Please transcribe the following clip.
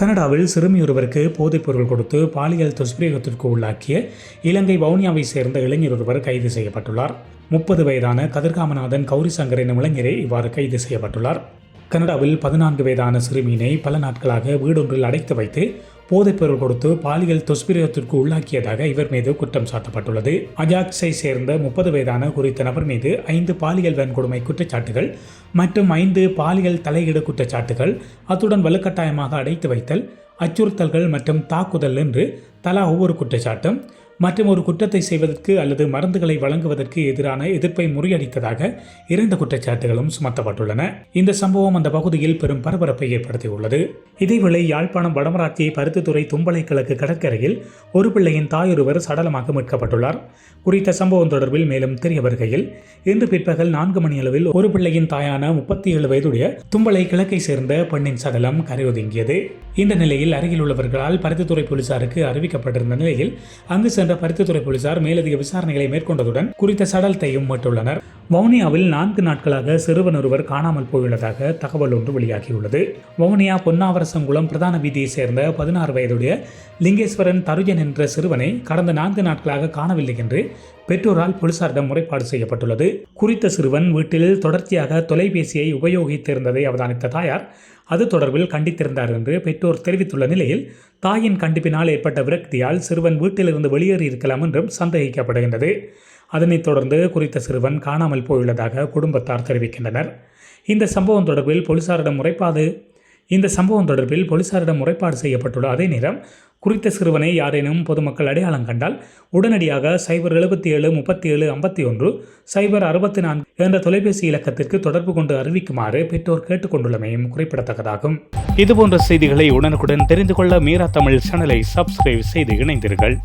கனடாவில் சிறுமியொருவருக்கு போதைப்பொருள் கொடுத்து பாலியல் துஷ்பிரயோகத்திற்கு உள்ளாக்கிய இலங்கை வவுனியாவை சேர்ந்த இளைஞர் ஒருவர் கைது செய்யப்பட்டுள்ளார். முப்பது வயதான கதிர்காமநாதன் கௌரிசங்கர் எனும் இளைஞரே இவ்வாறு கைது செய்யப்பட்டுள்ளார். கனடாவில் பதினான்கு வயதான சிறுமியினை பல நாட்களாக வீடொன்றில் அடைத்து வைத்து போதைப்பொருள் கொடுத்து பாலியல் துஷ்பிரயோகத்திற்கு உள்ளாக்கியதாக இவர் மீது குற்றம் சாட்டப்பட்டுள்ளது. அஜாக்ஸை சேர்ந்த முப்பது வயதான குறித்த நபர் மீது ஐந்து பாலியல் வன்கொடுமை குற்றச்சாட்டுகள் மற்றும் ஐந்து பாலியல் தலையீடு குற்றச்சாட்டுகள் அத்துடன் வலுக்கட்டாயமாக அடைத்து வைத்தல் அச்சுறுத்தல்கள் மற்றும் தாக்குதல் என்று தலா ஒவ்வொரு குற்றச்சாட்டும் மற்றும் ஒரு குற்றத்தை செய்வதற்கு அல்லது மருந்துகளை வழங்குவதற்கு எதிரான எதிர்ப்பை முறியடித்ததாக இரண்டு குற்றச்சாட்டுகளும் சுமத்தப்பட்டுள்ளன. இந்த சம்பவம் அந்த பகுதியில் பெரும் பரபரப்பை ஏற்படுத்தியுள்ளது. இதேவேளை யாழ்ப்பாணம் வடமராட்சி பருத்தித்துறை தும்பளை கிழக்கு கடற்கரையில் ஒரு பிள்ளையின் தாயொருவர் சடலமாக மீட்கப்பட்டுள்ளார். குறித்த சம்பவம் தொடர்பில் மேலும் தெரிய வருகையில் இன்று பிற்பகல் நான்கு மணியளவில் ஒரு பிள்ளையின் தாயான முப்பத்தி ஏழு வயதுடைய தும்பளை கிழக்கை சேர்ந்த பெண்ணின் சடலம் கரையொதுங்கியது. இந்த நிலையில் அருகில் உள்ளவர்களால் பருத்தித்துறை போலீசாருக்கு அறிவிக்கப்பட்டிருந்த நிலையில் அங்கு சென்ற பருத்தித்துறை போலீசார் மேலதிக விசாரணைகளை மேற்கொண்டதுடன் குறித்த சடலத்தையும் மீட்டுள்ளனர். வவுனியாவில் நான்கு நாட்களாக சிறுவன் ஒருவர் காணாமல் போயுள்ளதாக தகவல் ஒன்று வெளியாகியுள்ளது. வவுனியா பொன்னாவரசங்குளம் பிரதான வீதியைச் சேர்ந்த பதினாறு வயதுடைய லிங்கேஸ்வரன் தருஜன் என்ற சிறுவனை கடந்த நான்கு நாட்களாக காணவில்லை என்று பெற்றோரால் போலீசாரிடம் முறைப்பாடு செய்யப்பட்டுள்ளது. குறித்த சிறுவன் வீட்டில் தொடர்ச்சியாக தொலைபேசியை உபயோகித்திருந்ததை அவதானித்த தாயார் அது தொடர்பில் கண்டித்திருந்தார் என்று பெற்றோர் தெரிவித்துள்ள நிலையில் தாயின் கண்டிப்பினால் ஏற்பட்ட விரக்தியால் சிறுவன் வீட்டிலிருந்து வெளியேறி இருக்கலாம் என்றும் சந்தேகிக்கப்படுகின்றது. அதனைத் தொடர்ந்து குறித்த சிறுவன் காணாமல் போயுள்ளதாக குடும்பத்தார் தெரிவிக்கின்றனர். இந்த சம்பவம் தொடர்பில் போலீசாரிடம் முறைப்பாடு இந்த சம்பவம் தொடர்பில் போலீசாரிடம் முறைப்பாடு செய்யப்பட்டுள்ள அதே நேரம் குறித்த சிறுவனை யாரேனும் பொதுமக்கள் அடையாளம் கண்டால் உடனடியாக சைபர் எழுபத்தி ஏழு முப்பத்தி ஏழு ஐம்பத்தி ஒன்று சைபர் அறுபத்தி நான்கு என்ற தொலைபேசி இலக்கத்திற்கு தொடர்பு கொண்டு அறிவிக்குமாறு பெற்றோர் கேட்டுக்கொண்டுள்ளமையும் குறிப்பிடத்தக்கதாகும். இதுபோன்ற செய்திகளை உடனுக்குடன் தெரிந்து கொள்ள மீரா தமிழ் சேனலை சப்ஸ்கிரைப் செய்து இணைந்தீர்கள்